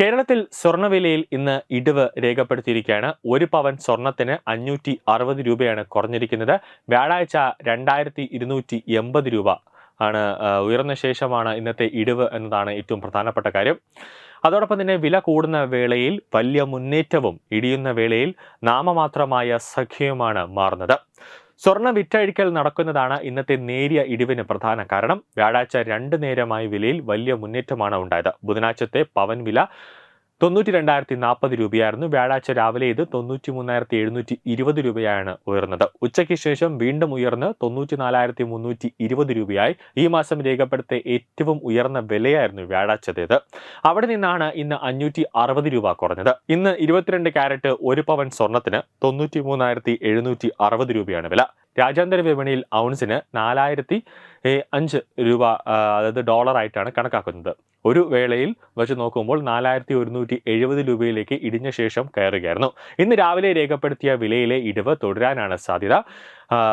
കേരളത്തിൽ സ്വർണവിലയിൽ ഇന്ന് ഇടിവ് രേഖപ്പെടുത്തിയിരിക്കുകയാണ്. ഒരു പവൻ സ്വർണത്തിന് അഞ്ഞൂറ്റി അറുപത് രൂപയാണ് കുറഞ്ഞിരിക്കുന്നത്. വ്യാഴാഴ്ച രണ്ടായിരത്തി ഇരുന്നൂറ്റി എൺപത് രൂപ ആണ് ഉയർന്ന ശേഷമാണ് ഇന്നത്തെ ഇടിവ് എന്നതാണ് ഏറ്റവും പ്രധാനപ്പെട്ട കാര്യം. അതോടൊപ്പം തന്നെ വില കൂടുന്ന വേളയിൽ വലിയ മുന്നേറ്റവും ഇടിയുന്ന വേളയിൽ നാമമാത്രമായ സഖ്യവുമാണ് മാറുന്നത്. സ്വർണ വിറ്റഴിക്കൽ നടക്കുന്നതാണ് ഇന്നത്തെ നേരിയ ഇടിവിന് പ്രധാന കാരണം. വ്യാഴാഴ്ച രണ്ട് നേരമായി വിലയിൽ വലിയ മുന്നേറ്റമാണ് ഉണ്ടായത്. ബുധനാഴ്ചത്തെ പവൻ വില തൊണ്ണൂറ്റി രണ്ടായിരത്തി നാൽപ്പത് രൂപയായിരുന്നു. വ്യാഴാഴ്ച രാവിലെ ഇത് തൊണ്ണൂറ്റി മൂന്നായിരത്തി എഴുന്നൂറ്റി ഇരുപത് രൂപയാണ് ഉയർന്നത്. ഉച്ചയ്ക്ക് ശേഷം വീണ്ടും ഉയർന്ന് തൊണ്ണൂറ്റി നാലായിരത്തി മുന്നൂറ്റി ഇരുപത് രൂപയായി. ഈ മാസം രേഖപ്പെടുത്തിയ ഏറ്റവും ഉയർന്ന വിലയായിരുന്നു വ്യാഴാഴ്ചത്തേത്. അവിടെ നിന്നാണ് ഇന്ന് അഞ്ഞൂറ്റി അറുപത് രൂപ കുറഞ്ഞത്. ഇന്ന് ഇരുപത്തിരണ്ട് ക്യാരറ്റ് ഒരു പവൻ സ്വർണത്തിന് തൊണ്ണൂറ്റി മൂന്നായിരത്തി എഴുന്നൂറ്റി അറുപത് രൂപയാണ് വില. രാജ്യാന്തര വിപണിയിൽ ഔൺസിന് നാലായിരത്തി അഞ്ച് രൂപ അതായത് ഡോളറായിട്ടാണ് കണക്കാക്കുന്നത്. ഒരു വേളയിൽ വെച്ച് നോക്കുമ്പോൾ നാലായിരത്തി ഒരുന്നൂറ്റി എഴുപത് രൂപയിലേക്ക് ഇടിഞ്ഞ ശേഷം കയറുകയായിരുന്നു. ഇന്ന് രാവിലെ രേഖപ്പെടുത്തിയ വിലയിലെ ഇടിവ് തുടരാനാണ് സാധ്യത.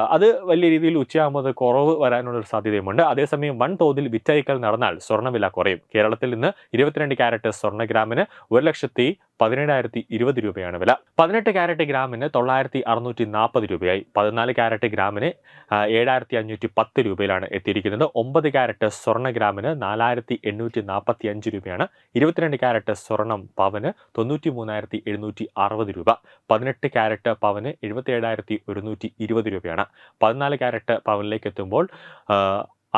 അത് വലിയ രീതിയിൽ ഉച്ചയാകുമ്പോൾ അത് കുറവ് വരാനുള്ള ഒരു സാധ്യതയുമുണ്ട്. അതേസമയം വൺ തോതിൽ വിറ്റഴിക്കൽ നടന്നാൽ സ്വർണവില കുറയും. കേരളത്തിൽ നിന്ന് ഇരുപത്തിരണ്ട് ക്യാരറ്റ് സ്വർണ ഗ്രാമിന് ഒരു ലക്ഷത്തി പതിനേഴായിരത്തി ഇരുപത് രൂപയാണ് വില. പതിനെട്ട് ക്യാരറ്റ് ഗ്രാമിന് തൊള്ളായിരത്തി അറുന്നൂറ്റി നാൽപ്പത് രൂപയായി. പതിനാല് ക്യാരറ്റ് ഗ്രാമിന് ഏഴായിരത്തി അഞ്ഞൂറ്റി പത്ത് രൂപയിലാണ് എത്തിയിരിക്കുന്നത്. ഒമ്പത് ക്യാരറ്റ് സ്വർണ ഗ്രാമിന് നാലായിരത്തി എണ്ണൂറ്റി നാൽപ്പത്തി അഞ്ച് രൂപയാണ്. ഇരുപത്തിരണ്ട് ക്യാരറ്റ് സ്വർണം പവന് തൊണ്ണൂറ്റി മൂന്നായിരത്തി എഴുന്നൂറ്റി അറുപത് രൂപ. പതിനെട്ട് ക്യാരറ്റ് പവന് എഴുപത്തി ഏഴായിരത്തി ഒരുന്നൂറ്റി ഇരുപത് രൂപയാണ് പതിനാല് ക്യാരറ്റ് പവനിലേക്ക് എത്തുമ്പോൾ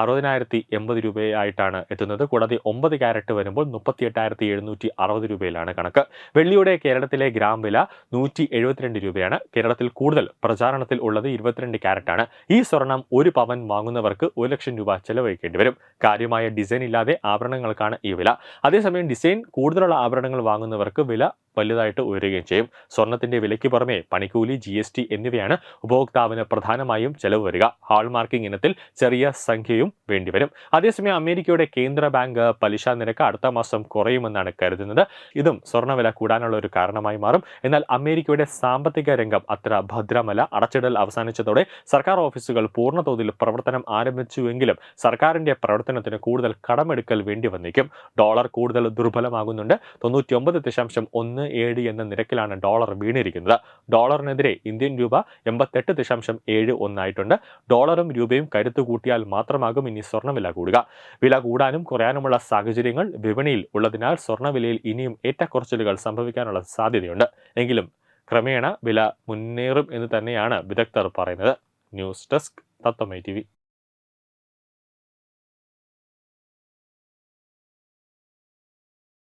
അറുപതിനായിരത്തി എൺപത് രൂപയായിട്ടാണ് എത്തുന്നത്. കൂടാതെ ഒമ്പത് ക്യാരറ്റ് വരുമ്പോൾ മുപ്പത്തി എട്ടായിരത്തി എഴുന്നൂറ്റി അറുപത് രൂപയിലാണ് കണക്ക്. വെള്ളിയുടെ കേരളത്തിലെ ഗ്രാം വില നൂറ്റി എഴുപത്തിരണ്ട് രൂപയാണ്. കേരളത്തിൽ കൂടുതൽ പ്രചാരണത്തിൽ ഉള്ളത് ഇരുപത്തിരണ്ട് ക്യാരറ്റാണ് ഈ സ്വർണം ഒരു പവൻ വാങ്ങുന്നവർക്ക് ഒരു ലക്ഷം രൂപ ചെലവഴിക്കേണ്ടി വരും. കാര്യമായ ഡിസൈൻ ഇല്ലാതെ ആഭരണങ്ങൾക്കാണ് ഈ വില. അതേസമയം ഡിസൈൻ കൂടുതലുള്ള ആഭരണങ്ങൾ വാങ്ങുന്നവർക്ക് വില വലുതായിട്ട് ഉയരുകയും ചെയ്യും. സ്വർണത്തിന്റെ വിലയ്ക്ക് പുറമെ പണിക്കൂലി ജി എസ് ടി എന്നിവയാണ് ഉപഭോക്താവിന് പ്രധാനമായും ചെലവ് വരിക. ഹാൾമാർക്കിംഗ് ഇനത്തിൽ ചെറിയ സംഖ്യയും വേണ്ടിവരും അതേസമയം അമേരിക്കയുടെ കേന്ദ്ര ബാങ്ക് പലിശ നിരക്ക് അടുത്ത മാസം കുറയുമെന്നാണ് കരുതുന്നത്. ഇതും സ്വർണവില കൂടാനുള്ള ഒരു കാരണമായി മാറും. എന്നാൽ അമേരിക്കയുടെ സാമ്പത്തിക രംഗം അത്ര ഭദ്രമല്ല. അടച്ചിടൽ അവസാനിച്ചതോടെ സർക്കാർ ഓഫീസുകൾ പൂർണ തോതിൽ പ്രവർത്തനം ആരംഭിച്ചുവെങ്കിലും സർക്കാരിന്റെ പ്രവർത്തനത്തിന് കൂടുതൽ കടമെടുക്കൽ വേണ്ടി വന്നേക്കും. ഡോളർ കൂടുതൽ ദുർബലമാകുന്നുണ്ട്. തൊണ്ണൂറ്റി ഒമ്പത് ദശാംശം ഏഴ് എന്ന നിരക്കിലാണ് ഡോളർ വീണിരിക്കുന്നത്. ഡോളറിനെതിരെ ഇന്ത്യൻ രൂപ എൺപത്തെട്ട് ദശാംശം ഏഴ് ഒന്നായിട്ടുണ്ട്. ഡോളറും രൂപയും കരുത്തു കൂട്ടിയാൽ മാത്രമാകും ഇനി സ്വർണവില കൂടുക. വില കൂടാനും കുറയാനുമുള്ള സാഹചര്യങ്ങൾ വിപണിയിൽ ഉള്ളതിനാൽ സ്വർണവിലയിൽ ഇനിയും ഏറ്റക്കുറച്ചിലുകൾ സംഭവിക്കാനുള്ള സാധ്യതയുണ്ട്. എങ്കിലും ക്രമേണ വില മുന്നേറും എന്ന് തന്നെയാണ് വിദഗ്ധർ പറയുന്നത്. ന്യൂസ് ഡെസ്ക് തത്വമൈ ടി